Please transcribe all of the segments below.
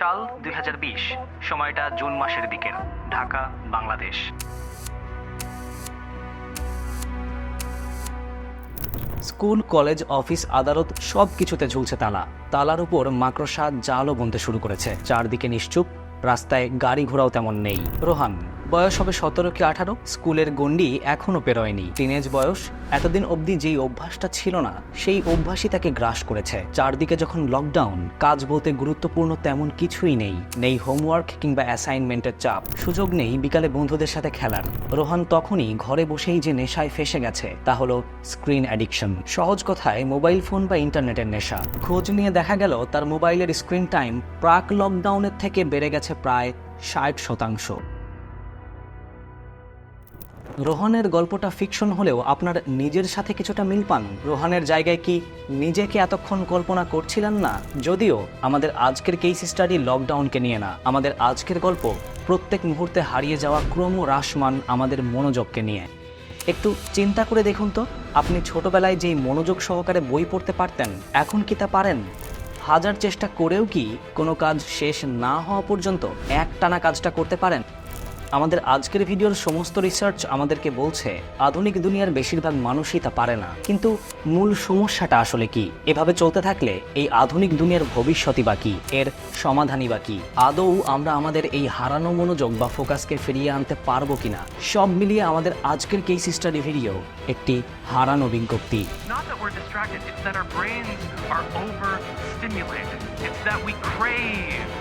সাল দু হাজার বিশ, সময়টা জুন মাসের দিকের, Dhaka, Bangladesh. School, college, office, আদালত সব কিছুতে ঝুলছে তালা। তালার উপর মাকড়সা, জালও বুনতে শুরু করেছে। চারদিকে নিশ্চুপ, রাস্তায় গাড়ি ঘোড়াও তেমন নেই। রোহান বয়স হবে সতেরো কি আঠারো, স্কুলের গণ্ডি এখনও পেরোয়নি। টিনেজ বয়স, এতদিন অবধি যেই অভ্যাসটা ছিল না, সেই অভ্যাসই তাকে গ্রাস করেছে। চারদিকে যখন লকডাউন কাজ বলতে গুরুত্বপূর্ণ তেমন কিছুই নেই। নেই হোমওয়ার্ক কিংবা অ্যাসাইনমেন্টের চাপ। সুযোগ নেই বিকালে বন্ধুদের সাথে খেলার। রোহান তখনই ঘরে বসেই যে নেশায় ফেসে গেছে, তা হলো স্ক্রিন অ্যাডিকশন সহজ কথায় মোবাইল ফোন বা ইন্টারনেটের নেশা। খোঁজ নিয়ে দেখা গেল, তার মোবাইলের স্ক্রিন টাইম প্রাক লকডাউনের থেকে বেড়ে গেছে প্রায় ষাট শতাংশ। রোহানের গল্পটা ফিকশন হলেও আপনার নিজের সাথে কিছুটা মিল পান। রোহানের জায়গায় কি নিজেকে এতক্ষণ কল্পনা করছিলেন না? যদিও আমাদের আজকের কেস স্টাডি লকডাউনকে নিয়ে না, আমাদের আজকের গল্প প্রত্যেক মুহূর্তে হারিয়ে যাওয়া ক্রম হ্রাসমান আমাদের মনোযোগকে নিয়ে। একটু চিন্তা করে দেখুন তো, আপনি ছোটবেলায় যেই মনোযোগ সহকারে বই পড়তে পারতেন, এখন কি তা পারেন? হাজার চেষ্টা করেও কি কোনো কাজ শেষ না হওয়া পর্যন্ত একটানা কাজটা করতে পারেন? আমাদের আজকের ভিডিওর সমস্ত রিসার্চ আমাদেরকে বলছে, আধুনিক দুনিয়ার বেশিরভাগ মানুষই তা পারে না। কিন্তু মূল সমস্যাটা আসলে কি? এভাবে চলতে থাকলে এই আধুনিক দুনিয়ার ভবিষ্যৎই বা কি? এর সমাধানই বা কি? আদৌ আমরা আমাদের এই হারানো মনোযোগ বা ফোকাসকে ফিরিয়ে আনতে পারব কিনা? সব মিলিয়ে আমাদের আজকের কেস স্টাডি ভিডিও একটি হারানো বিজ্ঞপ্তি. It's that we crave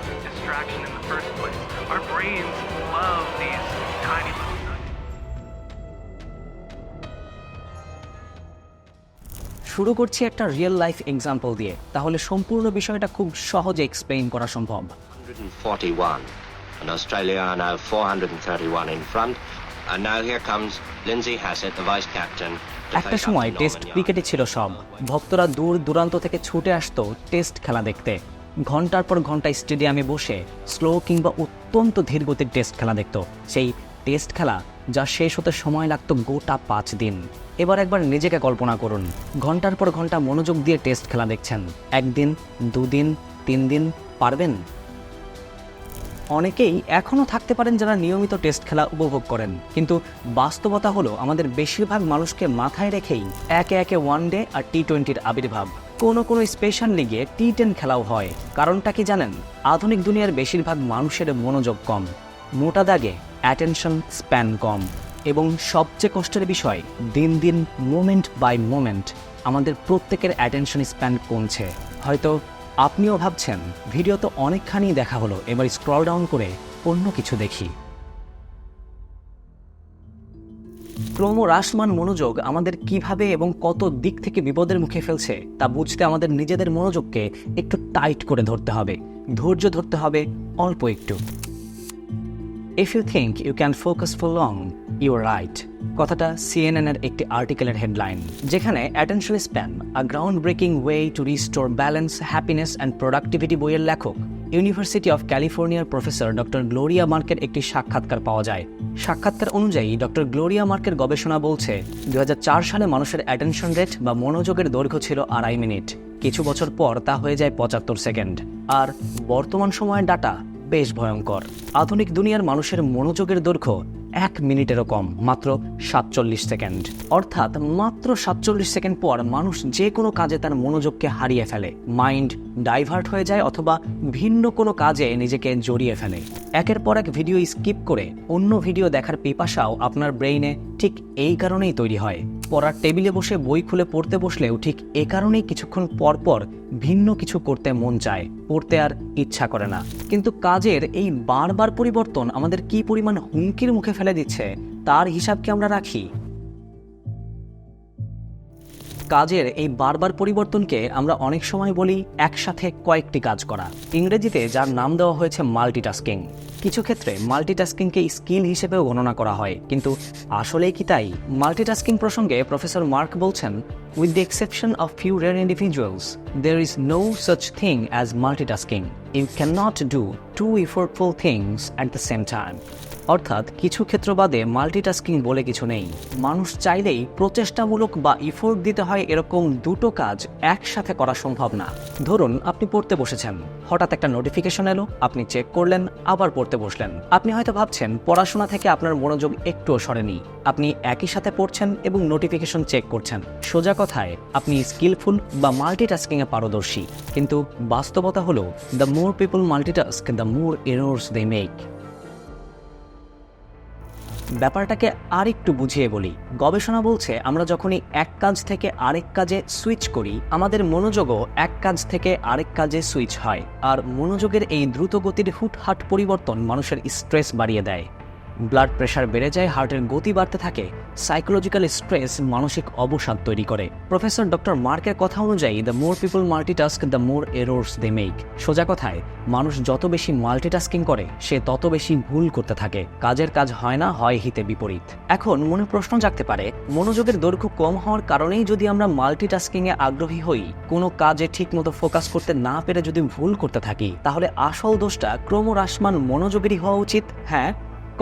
attraction in the first place. Our brains love these tiny little শুরু করছি একটা রিয়েল লাইফ এক্সাম্পল দিয়ে। তাহলে সম্পূর্ণ বিষয়টা খুব সহজে এক্সপ্লেইন করা সম্ভব। একটা সময় টেস্ট ক্রিকেটে ছিল সব। ভক্তরা দূর দূরান্ত থেকে ছুটে আসতো টেস্ট খেলা দেখতে। ঘণ্টার পর ঘণ্টা স্টেডিয়ামে বসে স্লো কিংবা অত্যন্ত ধীরগতির টেস্ট খেলা দেখতো। সেই টেস্ট খেলা যা শেষ হতে সময় লাগতো গোটা পাঁচ দিন। এবার একবার নিজেকে কল্পনা করুন, ঘণ্টার পর ঘণ্টা মনোযোগ দিয়ে টেস্ট খেলা দেখছেন। একদিন, দুদিন তিন দিন পারবেন? অনেকেই এখনও থাকতে পারেন যারা নিয়মিত টেস্ট খেলা উপভোগ করেন। কিন্তু বাস্তবতা হলো, আমাদের বেশিরভাগ মানুষকে মাথায় রেখেই একে একে ওয়ান ডে আর টি টোয়েন্টির আবির্ভাব। কোনো কোনো স্পেশাল লিগে টি টেন খেলাও হয়। কারণটা কি জানেন? আধুনিক দুনিয়ার বেশিরভাগ মানুষের মনোযোগ কম, মোটা দাগে অ্যাটেনশন স্প্যান কম এবং সবচেয়ে কষ্টের বিষয়, দিন দিন মোমেন্ট বাই মোমেন্ট আমাদের প্রত্যেকের অ্যাটেনশন স্প্যান কমছে। হয়তো আপনিও ভাবছেন ভিডিও তো অনেকখানি দেখা হলো, এবার স্ক্রল ডাউন করে অন্য কিছু দেখি। ক্রমহ্রাসমান মনোযোগ আমাদের কীভাবে এবং কত দিক থেকে বিপদের মুখে ফেলছে তা বুঝতে আমাদের নিজেদের মনোযোগকে একটু টাইট করে ধরতে হবে। ধৈর্য ধরতে হবে অল্প একটু। If you think you can focus for long you right কথাটা সিএনএন এর একটি আর্টিকেলের হেডলাইন যেখানে attention span a groundbreaking way to restore balance happiness and productivity বইয়ের লেখক ইউনিভার্সিটি অফ ক্যালিফোর্নিয়ার প্রফেসর ডক্টর গ্লোরিয়া মার্কের একটি সাক্ষাৎকার পাওয়া যায়। সাক্ষাৎকার অনুযায়ী, ডক্টর গ্লোরিয়া মার্কের গবেষণা বলছে দু হাজার চার সালে মানুষের অ্যাটেনশন রেট বা মনোযোগের দৈর্ঘ্য ছিল আড়াই মিনিট। কিছু বছর পর তা হয়ে যায় পঁচাত্তর সেকেন্ড। আর বর্তমান সময়ের ডাটা বেশ ভয়ঙ্কর। আধুনিক দুনিয়ার মানুষের মনোযোগের দৈর্ঘ্য এক মিনিটেরও কম, মাত্র সাতচল্লিশ সেকেন্ড। অর্থাৎ মাত্র সাতচল্লিশ সেকেন্ড পর মানুষ যে কোনো কাজে তার মনোযোগকে হারিয়ে ফেলে। মাইন্ড ডাইভার্ট হয়ে যায় অথবা ভিন্ন কোনো কাজে নিজেকে জড়িয়ে ফেলে। একের পর এক ভিডিও স্কিপ করে অন্য ভিডিও দেখার পিপাসাও আপনার ব্রেইনে ঠিক এই কারণেই তৈরি হয়। পড়ার টেবিলে বসে বই খুলে পড়তে বসলেও ঠিক এ কারণেই কিছুক্ষণ পরপর পর ভিন্ন কিছু করতে মন চায়। পড়তে আর ইচ্ছা করে না। কিন্তু কাজের এই বারবার পরিবর্তন আমাদের কি পরিমাণ হুমকির মুখে ফেলে দিচ্ছে, তার হিসাব কি আমরা রাখি? কাজের এই বারবার পরিবর্তনকে আমরা অনেক সময় বলি একসাথে কয়েকটি কাজ করা। ইংরেজিতে যার নাম দেওয়া হয়েছে মাল্টিটাস্কিং। কিছু ক্ষেত্রে মাল্টিটাস্কিংকে স্কিল হিসেবেও গণনা করা হয়, কিন্তু আসলেই কি তাই? মাল্টিটাস্কিং প্রসঙ্গে প্রফেসর মার্ক বলছেন with the exception of few rare individuals there is no such thing as multitasking you can not do two effortful things at the same time অর্থাৎ কিছু ক্ষেত্র বাদে মাল্টিটাস্কিং বলে কিছু নেই। মানুষ চাইলেই প্রচেষ্টামূলক বা ইফোর্ট দিতে হয় এরকম দুটো কাজ একসাথে করা সম্ভব না। ধরুন, আপনি পড়তে বসেছেন। হঠাৎ একটা নোটিফিকেশন এলো, আপনি চেক করলেন, আবার পড়তে বসলেন। আপনি হয়তো ভাবছেন, পড়াশোনা থেকে আপনার মনোযোগ একটুও সরেনি। আপনি একই সাথে পড়ছেন এবং নোটিফিকেশন চেক করছেন। সোজা কথায়, আপনি স্কিলফুল বা মাল্টিটাস্কিংয়ে পারদর্শী। কিন্তু বাস্তবতা হলো the more people multitask the more errors they make ব্যাপারটাকে আরেকটু বুঝিয়ে বলি। গবেষণা বলছে, আমরা যখনই এক কাজ থেকে আরেক কাজে সুইচ করি, আমাদের মনোযোগও এক কাজ থেকে আরেক কাজে সুইচ হয়। আর মনোযোগের এই দ্রুত গতির হুটহাট পরিবর্তন মানুষের স্ট্রেস বাড়িয়ে দেয়। ব্লাড প্রেশার বেড়ে যায়, হার্টের গতি বাড়তে থাকে সাইকোলজিক্যাল স্ট্রেস মানসিক অবসাদ তৈরি করে। প্রফেসর ডক্টর মার্কের কথা অনুযায়ী the more people multitask the more errors they make সোজা কথায়, মানুষ যত বেশি মাল্টিটাস্কিং করে, সে তত বেশি ভুল করতে থাকে। কাজের কাজ হয় না, হয় হিতে বিপরীত। এখন মনে প্রশ্ন জাগতে পারে, মনোযোগের দৈর্ঘ্য কম হওয়ার কারণেই যদি আমরা মাল্টিটাস্কিং এ আগ্রহী হই, কোনো কাজে ঠিকমতো ফোকাস করতে না পেরে যদি ভুল করতে থাকি, তাহলে আসল দোষটা ক্রমহ্রাসমান মনোযোগেরই হওয়া উচিত? হ্যাঁ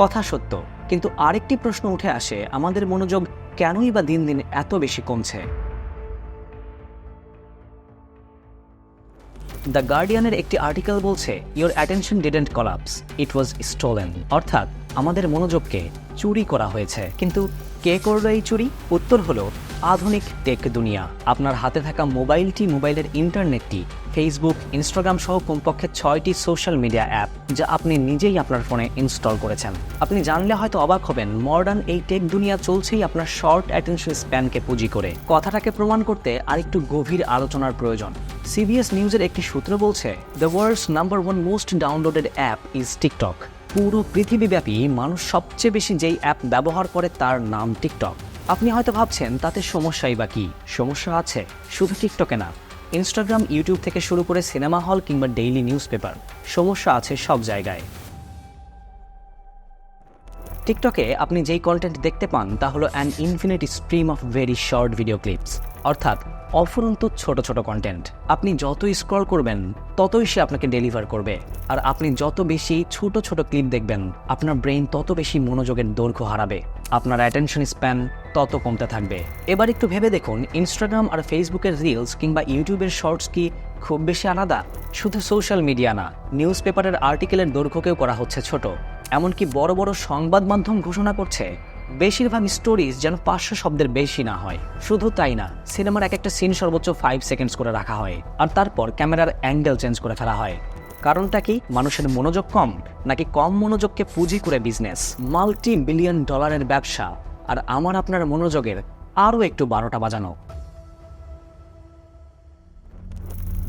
কথা সত্য, কিন্তু আরেকটি প্রশ্ন উঠে আসে, আমাদের মনোযোগ কেনই বা দিন দিন এত বেশি কমছে? দ্য গার্ডিয়ানের একটি আর্টিকেল বলছে your attention didn't collapse it was stolen অর্থাৎ, আমাদের মনোযোগকে চুরি করা হয়েছে, কিন্তু কে করল এই চুরি? উত্তর হলো, আধুনিক টেক দুনিয়া। আপনার হাতে থাকা মোবাইলটি মোবাইলের ইন্টারনেটটি, ফেসবুক, ইনস্টাগ্রাম সহ কমপক্ষে ছয়টি সোশ্যাল মিডিয়া অ্যাপ, যা আপনি নিজেই আপনার ফোনে ইনস্টল করেছেন। আপনি জানলে হয়তো অবাক হবেন মডার্ন এই টেক দুনিয়া চলছেই আপনার শর্ট অ্যাটেনশন স্প্যানকে পুঁজি করে। কথাটাকে প্রমাণ করতে আরেকটু গভীর আলোচনার প্রয়োজন। সিবিএস নিউজের একটি সূত্র বলছে the world's number one most downloaded app is TikTok পুরো পৃথিবীব্যাপী মানুষ সবচেয়ে বেশি যেই অ্যাপ ব্যবহার করে তার নাম টিকটক। আপনি হয়তো ভাবছেন, তাতে সমস্যাই বা কী? সমস্যা আছে, শুধু টিকটকে না। ইনস্টাগ্রাম, ইউটিউব থেকে শুরু করে সিনেমা হল কিংবা ডেইলি নিউজ পেপার সমস্যা আছে সব জায়গায়। টিকটকে আপনি যেই কন্টেন্ট দেখতে পান, তা হলো an infinite stream of very short video clips অর্থাৎ অফুরন্ত ছোট ছোট কন্টেন্ট আপনি যতই স্ক্রল করবেন, ততই সে আপনাকে ডেলিভার করবে। আর আপনি যত বেশি ছোট ছোট ক্লিপ দেখবেন, আপনার ব্রেন তত বেশি মনোযোগের দৈর্ঘ্য হারাবে। আপনার অ্যাটেনশন স্প্যান তত কমতে থাকবে। এবার একটু ভেবে দেখুন ইনস্টাগ্রাম আর ফেসবুকের রিলস কিংবা ইউটিউবের শর্টস কি খুব বেশি আলাদা? শুধু সোশ্যাল মিডিয়া না নিউজ পেপারের আর্টিকেলের দৈর্ঘ্যকেও করা হচ্ছে ছোট। এমনকি বড় বড় সংবাদ মাধ্যম ঘোষণা করছে, বেশিরভাগ স্টোরিজ যেন পাঁচশো শব্দের বেশি না হয়। শুধু তাই না, সিনেমার এক একটা সিন সর্বোচ্চ ফাইভ সেকেন্ডস করে রাখা হয়, আর তারপর ক্যামেরার অ্যাঙ্গেল চেঞ্জ করে ফেলা হয়। কারণটা কি, মানুষের মনোযোগ কম, নাকি কম মনোযোগকে পুঁজি করে বিজনেস মাল্টি বিলিয়ন ডলারের ব্যবসা, আর আমার আপনার মনোযোগের আরও একটু বারোটা বাজানো।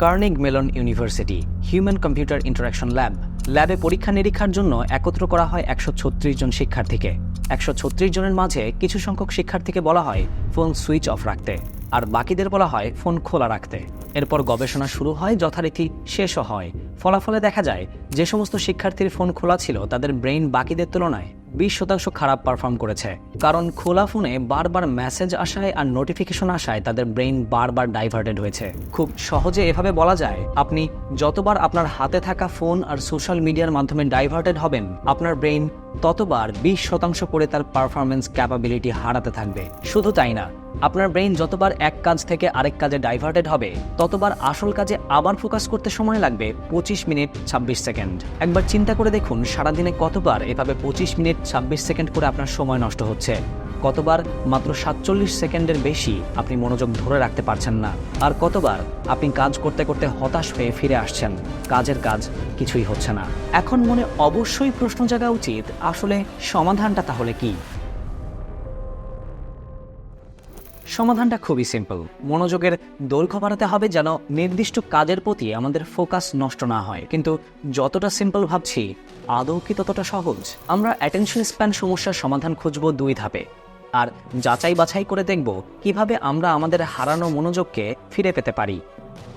Carnegie Mellon university human computer interaction lab ল্যাবে পরীক্ষা নিরীক্ষার জন্য একত্র করা হয় একশো ছত্রিশ জন শিক্ষার্থীকে। একশো ছত্রিশ জনের মাঝে কিছু সংখ্যক শিক্ষার্থীকে বলা হয় ফোন সুইচ অফ রাখতে, আর বাকিদের বলা হয় ফোন খোলা রাখতে। এরপর গবেষণা শুরু হয়, যথারীতি শেষও হয়। ফলাফলে দেখা যায়, যে সমস্ত শিক্ষার্থীর ফোন খোলা ছিল, তাদের ব্রেইন বাকিদের তুলনায় বিশ শতাংশ খারাপ পারফর্ম করেছে। কারণ খোলা ফোনে বারবার মেসেজ আসায় আর নোটিফিকেশন আসায় তাদের ব্রেইন বারবার ডাইভার্টেড হয়েছে। খুব সহজে এভাবে বলা যায়, আপনি যতবার আপনার হাতে থাকা ফোন আর সোশ্যাল মিডিয়ার মাধ্যমে ডাইভার্টেড হবেন, আপনার ব্রেইন ততবার বিশ শতাংশ করে তার পারফরমেন্স ক্যাপাবিলিটি হারাতে থাকবে। শুধু তাই না আপনার ব্রেইন যতবার এক কাজ থেকে আরেক কাজে ডাইভার্টেড হবে, ততবার আসল কাজে আবার ফোকাস করতে সময় লাগবে পঁচিশ মিনিট ছাব্বিশ সেকেন্ড। একবার চিন্তা করে দেখুন সারাদিনে কতবার এভাবে পঁচিশ মিনিট ছাব্বিশ সেকেন্ড করে আপনার সময় নষ্ট হচ্ছে। কতবার মাত্র সাতচল্লিশ সেকেন্ডের বেশি আপনি মনোযোগ ধরে রাখতে পারছেন না। আর কতবার আপনি কাজ করতে করতে হতাশ হয়ে ফিরে আসছেন। কাজের কাজ কিছুই হচ্ছে না। এখন মনে অবশ্যই প্রশ্ন জাগা উচিত, আসলে সমাধানটা তাহলে কি? সমাধানটা খুবই সিম্পল মনোযোগের দৈর্ঘ্য বাড়াতে হবে যেন নির্দিষ্ট কাজের প্রতি আমাদের ফোকাস নষ্ট না হয়। কিন্তু যতটা সিম্পল ভাবছি, আদৌ কি ততটা সহজ? আমরা অ্যাটেনশন স্প্যান সমস্যার সমাধান খুঁজব দুই ধাপে। আর যাচাই বাছাই করে দেখব কীভাবে আমরা আমাদের হারানো মনোযোগকে ফিরে পেতে পারি।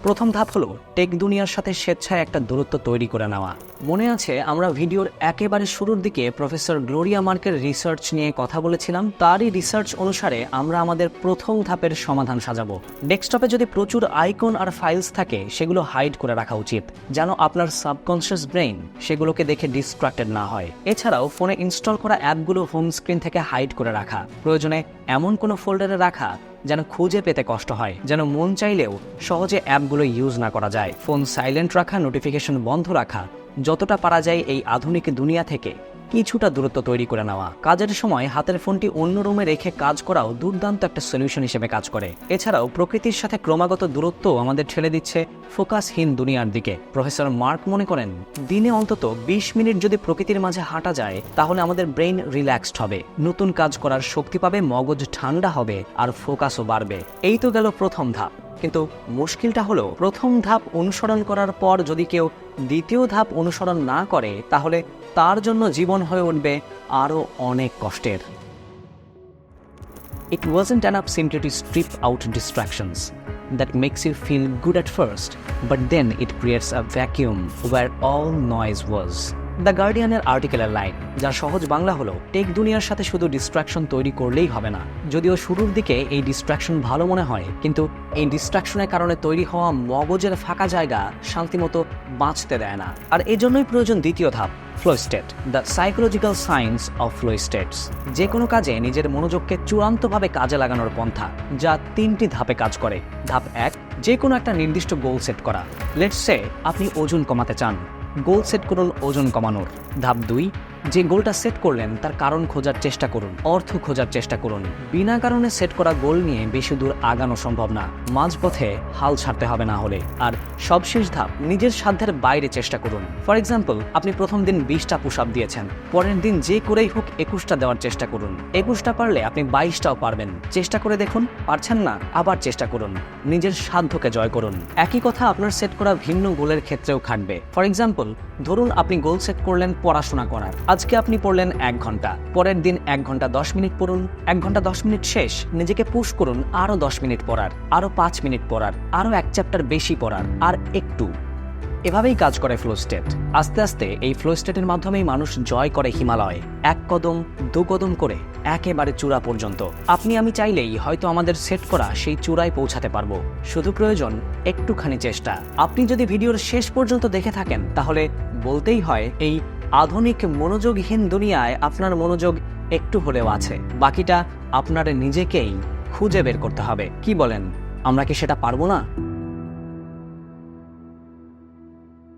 প্রথম ধাপ হলো টেক দুনিয়ার সাথে স্বেচ্ছায় একটা দূরত্ব তৈরি করে নেওয়া। মনে আছে, আমরা ভিডিওর একেবারে শুরুর দিকে প্রফেসর গ্লোরিয়া মার্কের রিসার্চ নিয়ে কথা বলেছিলাম। তারই রিসার্চ অনুসারে আমরা আমাদের প্রথম ধাপের সমাধান সাজাবো। ডেস্কটপে যদি প্রচুর আইকন আর ফাইলস থাকে, সেগুলো হাইড করে রাখা উচিত, যেন আপনার সাবকনশিয়াস ব্রেইন সেগুলোকে দেখে ডিস্ট্রাক্টেড না হয়। এছাড়াও ফোনে ইনস্টল করা অ্যাপগুলো হোম স্ক্রিন থেকে হাইড করে রাখা। প্রয়োজনে এমন কোনো ফোল্ডারে রাখা যেন খুঁজে পেতে কষ্ট হয়, যেন মন চাইলেও সহজে অ্যাপগুলো ইউজ না করা যায়। ফোন সাইলেন্ট রাখা, নোটিফিকেশন বন্ধ রাখা, যতটা পারা যায় এই আধুনিক দুনিয়া থেকে কিছুটা দূরত্ব তৈরি করে নেওয়া। কাজের সময় হাতের ফোনটি অন্য রুমে রেখে কাজ করাও দুর্দান্ত একটা সলিউশন হিসেবে কাজ করে। এছাড়াও প্রকৃতির সাথে ক্রমাগত দূরত্ব আমাদের ঠেলে দিচ্ছে ফোকাসহীন দুনিয়ার দিকে। প্রফেসর মার্ক মনে করেন, দিনে অন্তত বিশ মিনিট যদি প্রকৃতির মাঝে হাঁটা যায়, তাহলে আমাদের ব্রেইন রিল্যাক্সড হবে। নতুন কাজ করার শক্তি পাবে, মগজ ঠান্ডা হবে, আর ফোকাসও বাড়বে। এই তো গেল প্রথম ধাপ। কিন্তু মুশকিলটা হলো, প্রথম ধাপ অনুসরণ করার পর যদি কেউ দ্বিতীয় ধাপ অনুসরণ না করে, তাহলে তার জন্য জীবন হয়ে উঠবে আরও অনেক কষ্টের It wasn't enough simply to strip out distractions that makes you feel good at first, but then it creates a vacuum where all noise was. The গার্ডিয়ানের আর্টিকেলের লাইন যার সহজ বাংলা হলো টেক দুনিয়ার সাথে শুধু ডিস্ট্রাকশন তৈরি করলেই হবে না। যদিও শুরুর দিকে এই ডিস্ট্রাকশন ভালো মনে হয়, কিন্তু এই ডিস্ট্রাকশনের কারণে তৈরি হওয়া মগজের ফাঁকা জায়গা শান্তিমতো বাঁচতে দেয় না। আর এজন্যই প্রয়োজন দ্বিতীয় ধাপ flow state the psychological science of flow states যে কোনো কাজে নিজের মনোযোগকে চূড়ান্তভাবে কাজে লাগানোর পন্থা, যা তিনটি ধাপে কাজ করে। ধাপ এক, যে কোনো একটা নির্দিষ্ট গোল সেট করা। লেটস সে আপনি ওজন কমাতে চান। গোল সেট করল ওজন কমানোর। ধাপ দুই যে গোলটা সেট করলেন, তার কারণ খোঁজার চেষ্টা করুন, অর্থ খোঁজার চেষ্টা করুন। বিনা কারণে সেট করা গোল নিয়ে বেশি দূর আগানো সম্ভব না। মাঝপথে হাল ছাড়তে হবে না হলে। আর সবশেষ ধাপ, নিজের সাধ্যের বাইরে চেষ্টা করুন। ফর এক্সাম্পল, আপনি প্রথম দিন বিশটা পুশ আপ দিয়েছেন। পরের দিন যে করেই হোক একুশটা দেওয়ার চেষ্টা করুন। একুশটা পারলে আপনি বাইশটাও পারবেন। চেষ্টা করে দেখুন, পারছেন না, আবার চেষ্টা করুন। নিজের সাধ্যকে জয় করুন। একই কথা আপনার সেট করা ভিন্ন গোলের ক্ষেত্রেও খাটবে। ফর এক্সাম্পল, ধরুন আপনি গোল সেট করলেন পড়াশোনা করার। আজকে আপনি পড়লেন এক ঘণ্টা। পরের দিন এক ঘণ্টা দশ মিনিট পড়ুন। এক ঘণ্টা দশ মিনিট শেষ। নিজেকে পুশ করুন আরও দশ মিনিট পড়ার আরও পাঁচ মিনিট পড়ার আরও এক চ্যাপ্টার বেশি পড়ার, আর একটু। এভাবেই কাজ করে ফ্লো স্টেট আস্তে আস্তে এই ফ্লো স্টেটের মাধ্যমেই মানুষ জয় করে হিমালয়। এক কদম, দু কদম করে একেবারে চূড়া পর্যন্ত। আপনি আমি চাইলেই হয়তো আমাদের সেট করা সেই চূড়ায় পৌঁছাতে পারব। শুধু প্রয়োজন একটুখানি চেষ্টা। আপনি যদি ভিডিওর শেষ পর্যন্ত দেখে থাকেন, তাহলে বলতেই হয় এই আধুনিক মনোযোগহীন দুনিয়ায় আপনার মনোযোগ একটু হলেও আছে। বাকিটা আপনার নিজেকেই খুঁজে বের করতে হবে। কি বলেন? আমরা কি সেটা পারব না?